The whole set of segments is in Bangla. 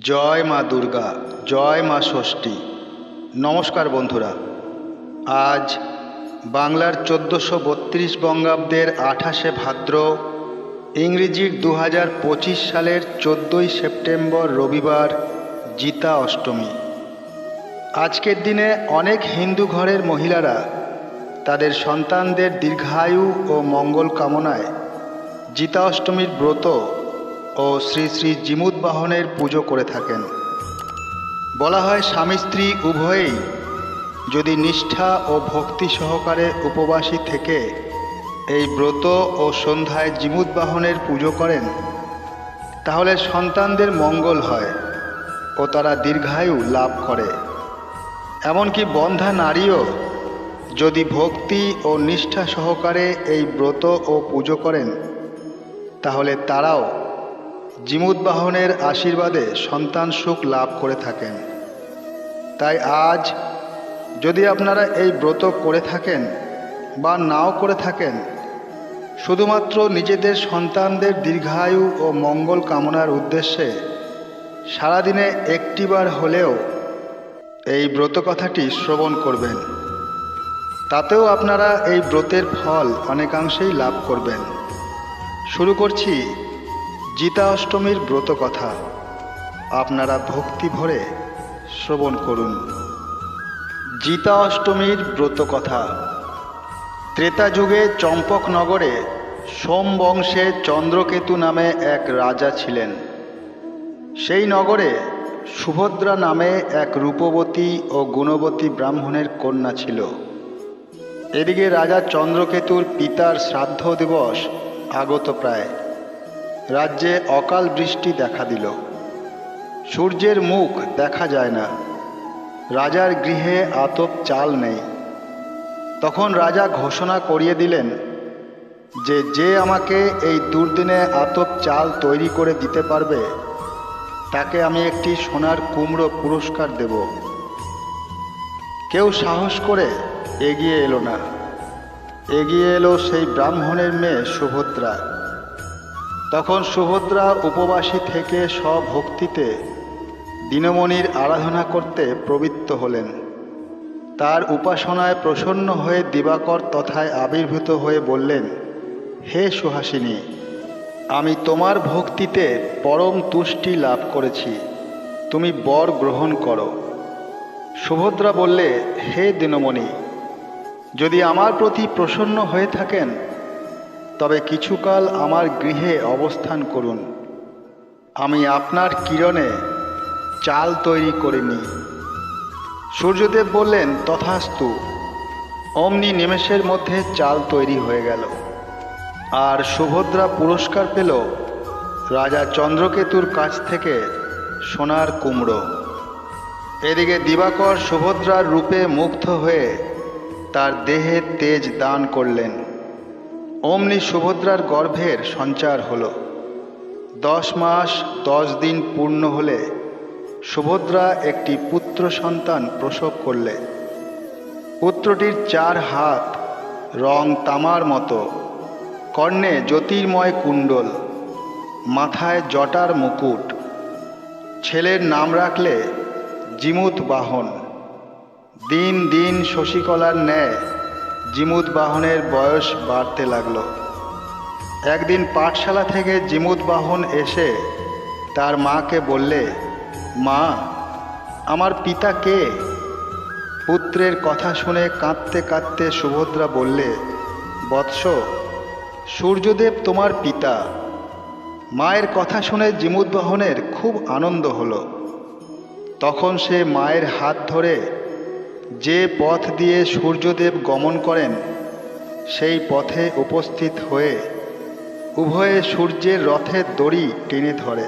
জয় মা দুর্গা, জয় মা ষষ্ঠী। নমস্কার বন্ধুরা, আজ বাংলার চোদ্দোশো বত্রিশ বঙ্গাব্দের আঠাশে ভাদ্র, ইংরেজির দু হাজার পঁচিশ সালের চোদ্দোই সেপ্টেম্বর রবিবার, জিতা অষ্টমী। আজকের দিনে অনেক হিন্দু ঘরের মহিলারা তাদের সন্তানদের দীর্ঘায়ু ও মঙ্গল কামনায় জিতা অষ্টমীর ব্রত ও শ্রী শ্রী জিমুদ বাহনের পুজো করে থাকেন। বলা হয় স্বামী স্ত্রী উভয়েই যদি নিষ্ঠা ও ভক্তি সহকারে উপবাসী থেকে এই ব্রত ও সন্ধ্যায় জিমুদ বাহনের পুজো করেন, তাহলে সন্তানদের মঙ্গল হয় ও তারা দীর্ঘায়ু লাভ করে। এমনকি বন্ধা নারীও যদি ভক্তি ও নিষ্ঠা সহকারে এই ব্রত ও পুজো করেন, তাহলে তারাও জিমুদ্বাহনের আশীর্বাদে সন্তান সুখ লাভ করে থাকেন। তাই আজ যদি আপনারা এই ব্রত করে থাকেন বা নাও করে থাকেন, শুধুমাত্র নিজেদের সন্তানদের দীর্ঘায়ু ও মঙ্গল কামনার উদ্দেশ্যে সারাদিনে একটিবার হলেও এই ব্রত কথাটি শ্রবণ করবেন। তাতেও আপনারা এই ব্রতের ফল অনেকাংশেই লাভ করবেন। শুরু করছি জিতা অষ্টমীর ব্রত কথা আপনারা ভক্তি ভরে শ্রবণ করুন। জিতা অষ্টমীর ব্রত কথা। ত্রেতা যুগে চম্পকনগরে সোম বংশে চন্দ্রকেতু নামে এক রাজা ছিলেন। সেই নগরে সুভদ্রা নামে এক রূপবতী ও গুণবতী ব্রাহ্মণের কন্যা ছিল। এদিকে রাজা চন্দ্রকেতুর পিতার শ্রাদ্ধ দিবস আগত প্রায়। রাজ্যে অকাল বৃষ্টি দেখা দিল। সূর্যের মুখ দেখা যায় না। রাজার গৃহে আতপ চাল নেই। তখন রাজা ঘোষণা করিয়ে দিলেন যে যে আমাকে এই দুর্দিনে আতপ চাল তৈরি করে দিতে পারবে, তাকে আমি একটি সোনার কুমড়ো পুরস্কার দেব। কেউ সাহস করে এগিয়ে এলো না। এগিয়ে এলো সেই ব্রাহ্মণের মেয়ে সুভদ্রা। তখন সুভদ্রা উপবাসী থেকে স্বভক্তিতে দিনমণির আরাধনা করতে প্রবৃত্ত হলেন। তার উপাসনায় প্রসন্ন হয়ে দিবাকর তথায় আবির্ভূত হয়ে বললেন, হে সুহাসিনী, আমি তোমার ভক্তিতে পরম তুষ্টি লাভ করেছি। তুমি বর গ্রহণ করো। সুভদ্রা বললে, হে দিনমণি, যদি আমার প্রতি প্রসন্ন হয়ে থাকেন কিছুকাল আমার গৃহে অবস্থান করুন। আমি আপনার কিরণে চাল তৈরি করে নিই সূর্যদেব বললেন, তথাস্তু। অমনি নিমেষের মধ্যে চাল তৈরি হয়ে গেল। আর সুভদ্রা পুরস্কার পেল রাজা চন্দ্রকেতুর কাছ থেকে সোনার কুমড়ো। এদিকে দিবাকর সুভদ্রার রূপে মুগ্ধ হয়ে তার দেহে তেজ দান করলেন। অমনি সুভদ্রার গর্ভের সঞ্চার হলো। দশ মাস, দশ দিন পূর্ণ হলে সুভদ্রা একটি পুত্র সন্তান প্রসব করলে। পুত্রটির চার হাত রং তামার মতো, কর্ণে জ্যোতির্ময় কুণ্ডল, মাথায় জটার মুকুট। ছেলের নাম রাখলে জিমুত বাহন। দিন দিন শশীকলার ন্যায় জিমুদ বাহনের বয়স বাড়তে লাগল। একদিন পাঠশালা থেকে জিমুদ বাহন এসে তার মাকে বললে, মা, আমার পিতা কে? পুত্রের কথা শুনে কাঁদতে কাঁদতে সুভদ্রা বললে, বৎস, সূর্যদেব তোমার পিতা। মায়ের কথা শুনে জিমুদ বাহনের খুব আনন্দ হলো। তখন সে মায়ের হাত ধরে যে পথ দিয়ে সূর্যদেব গমন করেন, সেই পথে উপস্থিত হয়ে উভয়ে সূর্যের রথের দড়ি টেনে ধরে।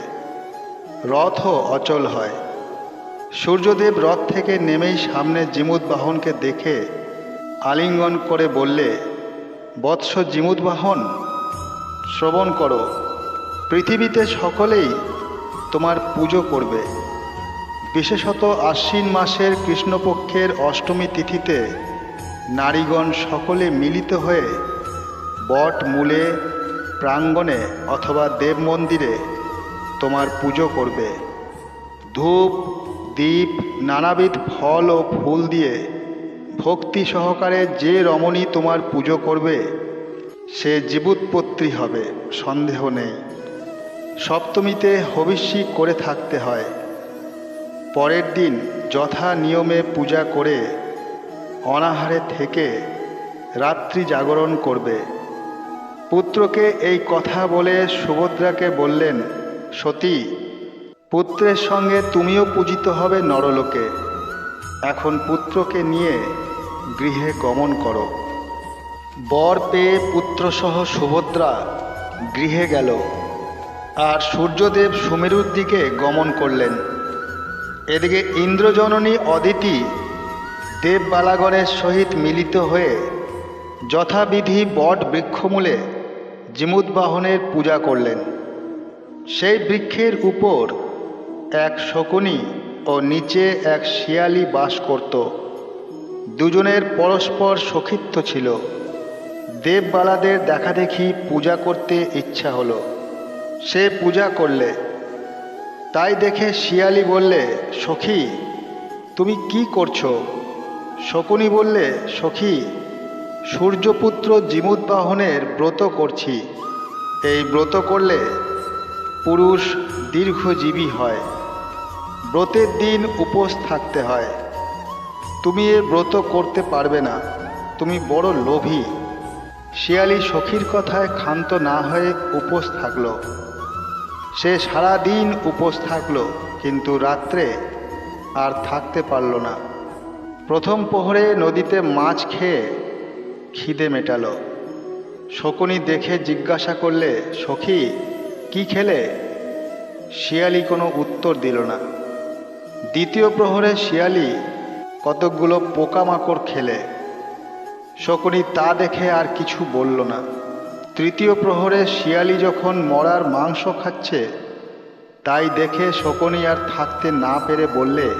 রথও অচল হয়। সূর্যদেব রথ থেকে নেমেই সামনে জিমুদ বাহনকে দেখে আলিঙ্গন করে বললে, বৎস জিমুদ বাহন শ্রবণ করো। পৃথিবীতে সকলেই তোমার পুজো করবে। বিশেষত আশ্বিন মাসের কৃষ্ণপক্ষের অষ্টমী তিথিতে নারীগণ সকলে মিলিত হয়ে বট মূলে, প্রাঙ্গণে অথবা দেব মন্দিরে তোমার পুজো করবে। ধূপ, দীপ, নানাবিধ ফল ও ফুল দিয়ে ভক্তি সহকারে যে রমণী তোমার পুজো করবে, সে জীবুৎপত্রী হবে, সন্দেহ নেই। সপ্তমীতে হবিষ্যি করে থাকতে হয়। পরের দিন যথা নিয়মে পূজা করে অনাহারে থেকে রাত্রি জাগরণ করবে। পুত্রকে এই কথা বলে সুভদ্রাকে বললেন, সতী, পুত্রের সঙ্গে তুমিও পূজিত হবে নরলোকে। এখন পুত্রকে নিয়ে গৃহে গমন করো। বর পেয়ে পুত্রসহ সুভদ্রা গৃহে গেল। আর সূর্যদেব সুমেরুর দিকে গমন করলেন। এদিকে ইন্দ্রজননী অদিতি দেববালাগণের সহিত মিলিত হয়ে যথাবিধি বট বৃক্ষমূলে জিমুদ্বাহনের পূজা করলেন। সেই বৃক্ষের উপর এক শকুনি ও নিচে এক শিয়ালি বাস করত। দুজনের পরস্পর সখিত্ব ছিল। দেববালাদের দেখাদেখি পূজা করতে ইচ্ছা হলো। সে পূজা করলে তাই দেখে শিয়ালি বললে, সখী, তুমি কি করছ? শকুনি বললে, সখী, সূর্যপুত্র জিমুদ্বাহনের ব্রত করছি। এই ব্রত করলে পুরুষ দীর্ঘজীবী হয়। ব্রতের দিন উপোস থাকতে হয়। তুমি এ ব্রত করতে পারবে না। তুমি বড় লোভী। শিয়ালি সখীর কথায় ক্ষান্ত না হয়ে উপোস থাকল। সে সারা দিন উপোস থাকল, কিন্তু রাত্রে আর থাকতে পারল না। প্রথম প্রহরে নদীতে মাছ খেয়ে খিদে মেটালো। শকুনি দেখে জিজ্ঞাসা করলে, সখী, কি খেলে? শিয়ালি কোনো উত্তর দিল না। দ্বিতীয় প্রহরে শিয়ালি কতকগুলো পোকামাকড় খেলে। শকুনি তা দেখে আর কিছু বলল না। তৃতীয় প্রহরে শিয়ালি যখন মরার মাংস খাচ্ছে, তাই দেখে শকুনি আর থাকতে না পেরে বললে,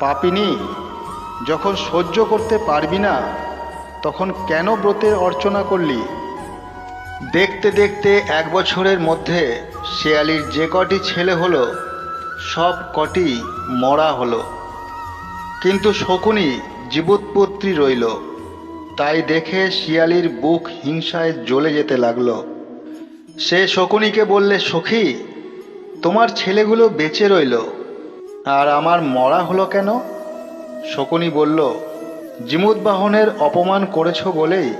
পাপিনি, যখন সহ্য করতে পারবি না, তখন কেন ব্রতের অর্চনা করলি? দেখতে দেখতে এক বছরের মধ্যে শেয়ালির যে কটি ছেলে হলো, সব কটি মরা হলো। কিন্তু শকুনি জীবোৎপত্তি রইল। তাই দেখে শিয়ালির বুক হিংসায় জ্বলে যেতে লাগল। সে শকুনিকে বললে, সখী, তোমার ছেলেগুলো বেঁচে রইল, আর আমার মরা হলো কেন? শকুনি বলল জিমুদ্বাহনের অপমান করেছ বলেই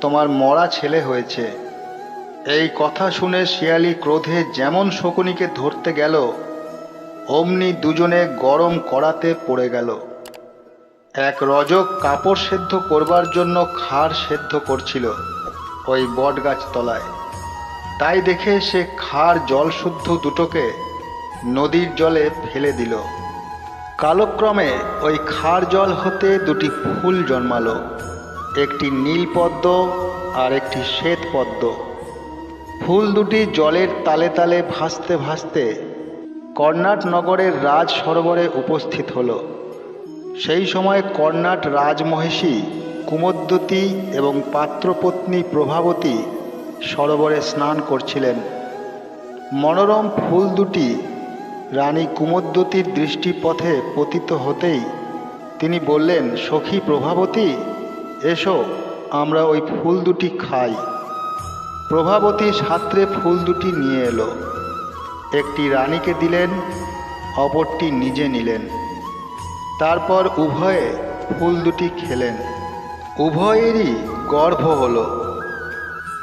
তোমার মরা ছেলে হয়েছে। এই কথা শুনে শিয়ালি ক্রোধে যেমন শকুনিকে ধরতে গেল, অমনি দুজনে গরম কড়াতে পড়ে গেল। এক রজক কাপড় সেদ্ধ করবার জন্য খাড় সেদ্ধ করছিল ওই বটগাছ তলায় তাই দেখে সে খাড় জলশুদ্ধ দুটোকে নদীর জলে ফেলে দিল। কালক্রমে ওই খাড় জল হতে দুটি ফুল জন্মালো, একটি নীল পদ্ম আর একটি শ্বেত পদ্ম ফুল দুটি জলের তালে তালে ভাসতে ভাসতে কর্ণাট নগরের রাজ সরোবরে উপস্থিত হলো। সেই সময় কর্ণাট রাজমহিষী কুমদ্বতী এবং পাত্রপত্নী প্রভাবতী সরোবরে স্নান করছিলেন। মনোরম ফুল দুটি রানী কুমদ্বতীর দৃষ্টিপথে পতিত হতেই তিনি বললেন, সখী প্রভাবতী, এসো, আমরা ওই ফুল দুটি খাই। প্রভাবতী সাত্রে ফুল দুটি নিয়ে এলো। একটি রানীকে দিলেন, অপরটি নিজে নিলেন। তারপর উভয়ে ফুল দুটি খেলেন। উভয়েরই গর্ভ হলো।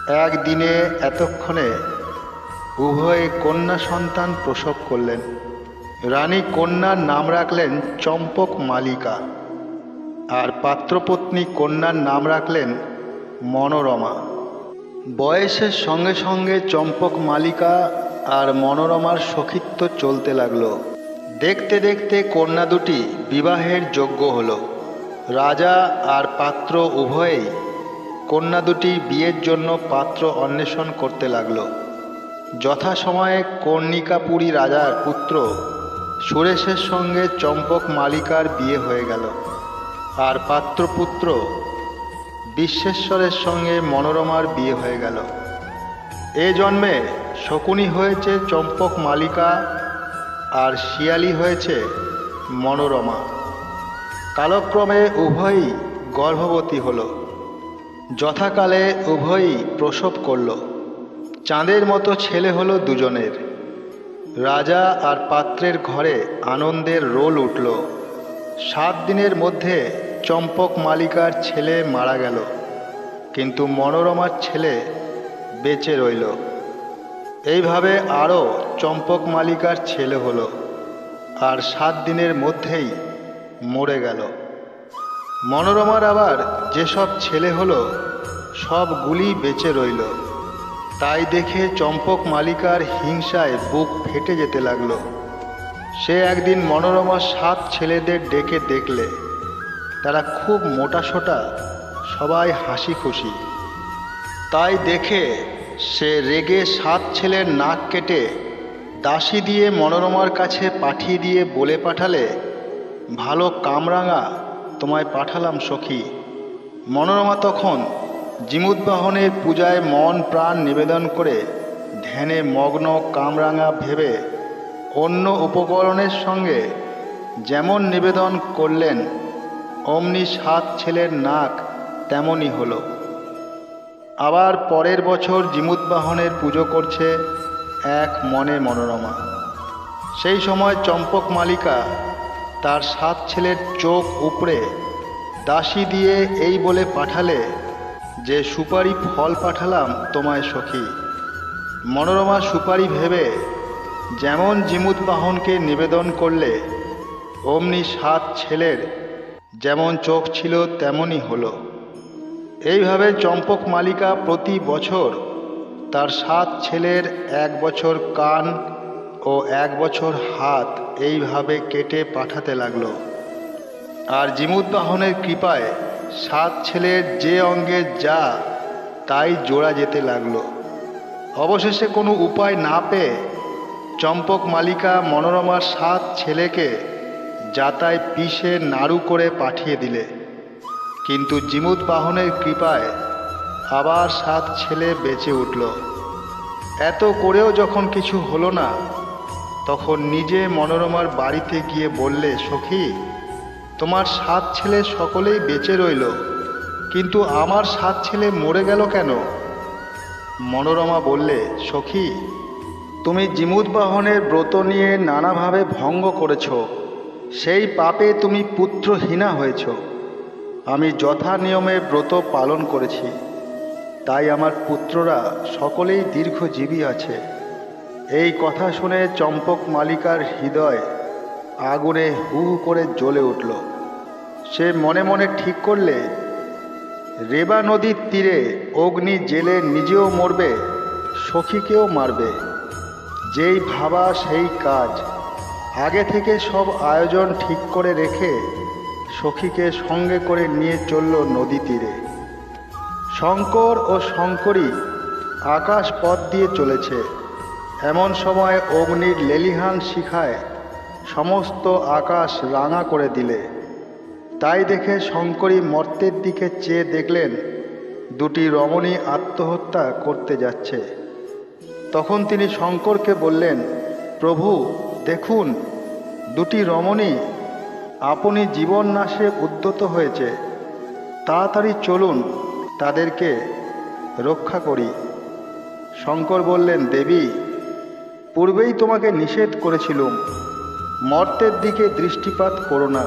একদিনে এতক্ষণে উভয়ে কন্যা সন্তান প্রসব করলেন। রানী কন্যার নাম রাখলেন চম্পক মালিকা। আর পাত্রপত্নী কন্যার নাম রাখলেন মনোরমা। বয়সের সঙ্গে সঙ্গে চম্পক মালিকা আর মনোরমার সখিত্ব চলতে লাগল। দেখতে দেখতে কন্যা দুটি বিবাহের যোগ্য হলো। রাজা আর পাত্র উভয়েই কন্যা দুটি বিয়ের জন্য পাত্র অন্বেষণ করতে লাগল। যথাসময়ে কর্ণিকাপুরী রাজার পুত্র সুরেশের সঙ্গে চম্পক মালিকার বিয়ে হয়ে গেল। আর পাত্রপুত্র বিশ্বেশ্বরের সঙ্গে মনোরমার বিয়ে হয়ে গেল। এ জন্মে শকুনি হয়েছে চম্পক মালিকা আর শিয়ালি হয়েছে মনোরমা। কালক্রমে উভয়ই গর্ভবতী হল। যথাকালে উভয়ই প্রসব করল। চাঁদের মতো ছেলে হলো দুজনের। রাজা আর পাত্রের ঘরে আনন্দের রোল উঠল। সাত দিনের মধ্যে চম্পক মালিকার ছেলে মারা গেল। কিন্তু মনোরমার ছেলে বেঁচে রইল। এইভাবে আরও চম্পক মালিকার ছেলে হলো আর সাত দিনের মধ্যেই মরে গেল। মনোরমার আবার যেসব ছেলে হলো সবগুলি বেঁচে রইল। তাই দেখে চম্পক মালিকার হিংসায় বুক ফেটে যেতে লাগল। সে একদিন মনোরমার সাত ছেলেদের ডেকে দেখলে। তারা খুব মোটাসোটা সবাই হাসি খুশি। তাই দেখে সে রেগে সাত ছেলের নাক কেটে দাসী দিয়ে মনোরমার কাছে পাঠিয়ে দিয়ে বলে পাঠালে, ভালো কামরাঙা তোমায় পাঠালাম সখী। মনোরমা তখন জিমুদ্বাহনের পূজায় মন প্রাণ নিবেদন করে ধ্যানে মগ্ন কামরাঙা ভেবে অন্য উপকরণের সঙ্গে যেমন নিবেদন করলেন, অমনি সাত ছেলের নাক তেমনই হলো। আবার পরের বছর জিমুদ্বাহনের পুজো করছে এক মনে মনোরমা। সেই সময় চম্পক মালিকা তার সাত ছেলের চোখ উপড়ে দাসী দিয়ে এই বলে পাঠালে যে, সুপারি ফল পাঠালাম তোমায় সখী। মনোরমা সুপারি ভেবে যেমন জিমুদ্বাহনকে নিবেদন করলে, অমনি সাত ছেলের যেমন চোখ ছিল তেমনই হলো। এইভাবে চম্পক মালিকা প্রতি বছর তার সাত ছেলের এক বছর কান ও এক বছর হাত এইভাবে কেটে পাঠাতে লাগল। আর জিমুদ্বাহনের কৃপায় সাত ছেলের যে অঙ্গে যা, তাই জোড়া যেতে লাগল। অবশেষে কোনো উপায় না পেয়ে চম্পক মালিকা মনোরমার সাত ছেলেকে যাতায় পিষে নাড়ু করে পাঠিয়ে দিলে। কিন্তু জিমুদ বাহনের কৃপায় আবার সাত ছেলে বেঁচে উঠল। এত করেও যখন কিছু হলো না, তখন নিজে মনোরমার বাড়িতে গিয়ে বললে, সখী, তোমার সাত ছেলে সকলেই বেঁচে রইল, কিন্তু আমার সাত ছেলে মরে গেল কেন? মনোরমা বললে, সখী, তুমি জিমুদ বাহনের ব্রত নিয়ে নানাভাবে ভঙ্গ করেছ, সেই পাপে তুমি পুত্রহীনা হয়েছ। আমি যথা নিয়মে ব্রত পালন করেছি। তাই আমার পুত্ররা সকলেই দীর্ঘজীবী আছে। এই কথা শুনে চম্পক মালিকার হৃদয় আগুনে হু হু করে জ্বলে উঠল। সে মনে মনে ঠিক করলে, রেবা নদীর তীরে অগ্নি জেলে নিজেও মরবে, সখীকেও মারবে। যেই ভাবা সেই কাজ। আগে থেকে সব আয়োজন ঠিক করে রেখে সখীকে সঙ্গে করে নিয়ে চলল নদী তীরে। শঙ্কর ও শঙ্করী আকাশ পথ দিয়ে চলেছে। এমন সময় অগ্নির লেলিহান শিখায় সমস্ত আকাশ রাঙা করে দিলে। তাই দেখে শঙ্করী মর্তের দিকে চেয়ে দেখলেন, দুটি রমণী আত্মহত্যা করতে যাচ্ছে। তখন তিনি শঙ্করকে বললেন, প্রভু, দেখুন, দুটি রমণী আপনি জীবন নাশে উদ্যত হয়েছে। তাড়াতাড়ি চলুন তাদেরকে রক্ষা করি। শঙ্কর বললেন, দেবী, পূর্বেই তোমাকে নিষেধ করেছিলুম। মর্তের দিকে দৃষ্টিপাত করো না।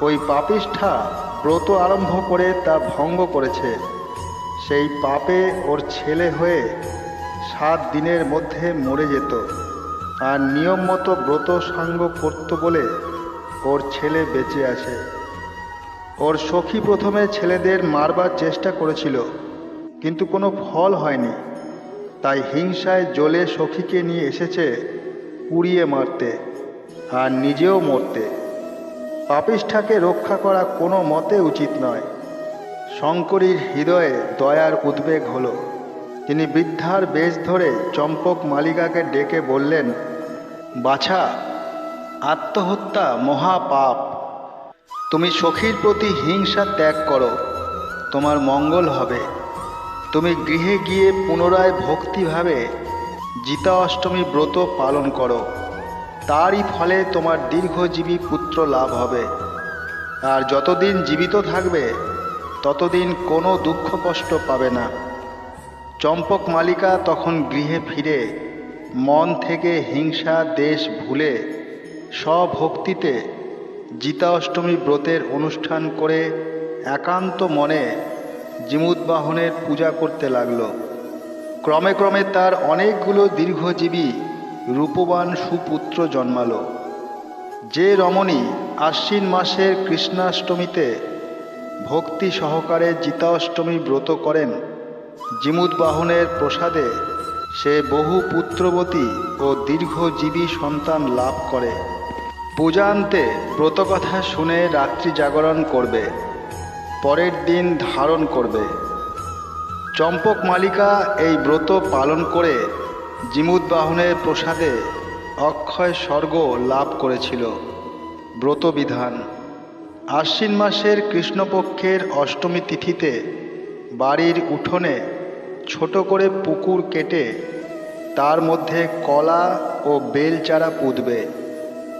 ওই পাপিষ্ঠা ব্রত আরম্ভ করে তা ভঙ্গ করেছে। সেই পাপে ওর ছেলে হয়ে সাত দিনের মধ্যে মরে যেত। আর নিয়ম মতো ব্রত সাঙ্গ করত বলে ওর ছেলে বেঁচে আছে। ওর সখী প্রথমে ছেলেদের মারবার চেষ্টা করেছিল, কিন্তু কোনো ফল হয়নি। তাই হিংসায় জ্বলে সখীকে নিয়ে এসেছে পুড়িয়ে মারতে আর নিজেও মরতে। পাপিষ্ঠাকে রক্ষা করা কোনো মতে উচিত নয়। শঙ্করীর হৃদয়ে দয়ার উদ্বেগ হলো। তিনি বৃদ্ধার বেশ ধরে চম্পক মালিকাকে ডেকে বললেন, বাছা, আত্মহত্যা মহাপাপ। তুমি সখীর প্রতি হিংসা ত্যাগ করো, তোমার মঙ্গল হবে। তুমি গৃহে গিয়ে পুনরায় ভক্তিভাবে জিতা অষ্টমী ব্রত পালন করো। তারই ফলে তোমার দীর্ঘজীবী পুত্র লাভ হবে। আর যতদিন জীবিত থাকবে, ততদিন কোনো দুঃখ কষ্ট পাবে না। চম্পক মালিকা তখন গৃহে ফিরে মন থেকে হিংসা, দেশ ভুলে স্বভক্তিতে জিতা অষ্টমী ব্রতের অনুষ্ঠান করে একান্ত মনে জিমুদ্বাহনের পূজা করতে লাগল। ক্রমে ক্রমে তার অনেকগুলো দীর্ঘজীবী রূপবান সুপুত্র জন্মালো। যে রমণী আশ্বিন মাসের কৃষ্ণাষ্টমীতে ভক্তি সহকারে জিতাষ্টমী ব্রত করেন জিমুদ্বাহনের প্রসাদে সে বহু পুত্রবতী ও দীর্ঘজীবী সন্তান লাভ করে। পূজান্তে ব্রতকথা শুনে রাত্রি জাগরণ করবে, পরের দিন ধারণ করবে। চম্পক মালিকা এই ব্রত পালন করে জিমুদ্বাহনের প্রসাদে অক্ষয় স্বর্গ লাভ করেছিল। ব্রতবিধান আশ্বিন মাসের কৃষ্ণপক্ষের অষ্টমী তিথিতে বাড়ির উঠোনে ছোট করে পুকুর কেটে তার মধ্যে কলা ও বেল চারা পুঁতবে।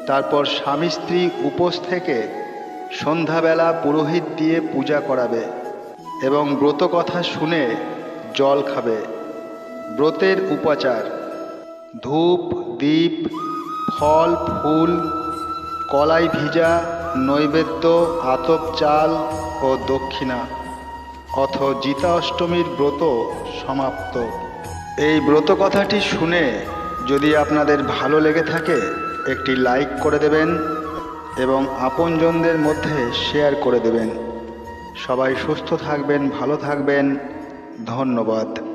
তারপর স্বামী স্ত্রী উপোস থেকে সন্ধ্যাবেলা পুরোহিত দিয়ে পূজা করাবে এবং ব্রত কথা শুনে জল খাবে। ব্রতের উপাচার, ধূপ, দীপ, ফল, ফুল, কলাই ভিজা, নৈবেদ্য, আতপ চাল ও দক্ষিণা, অথ জিতা অষ্টমীর ব্রত সমাপ্ত। এই ব্রত কথাটি শুনে যদি আপনাদের ভালো লেগে থাকে একটি লাইক করে দেবেন এবং আপনজনদের মধ্যে শেয়ার করে দেবেন। সবাই সুস্থ থাকবেন, ভালো থাকবেন। ধন্যবাদ।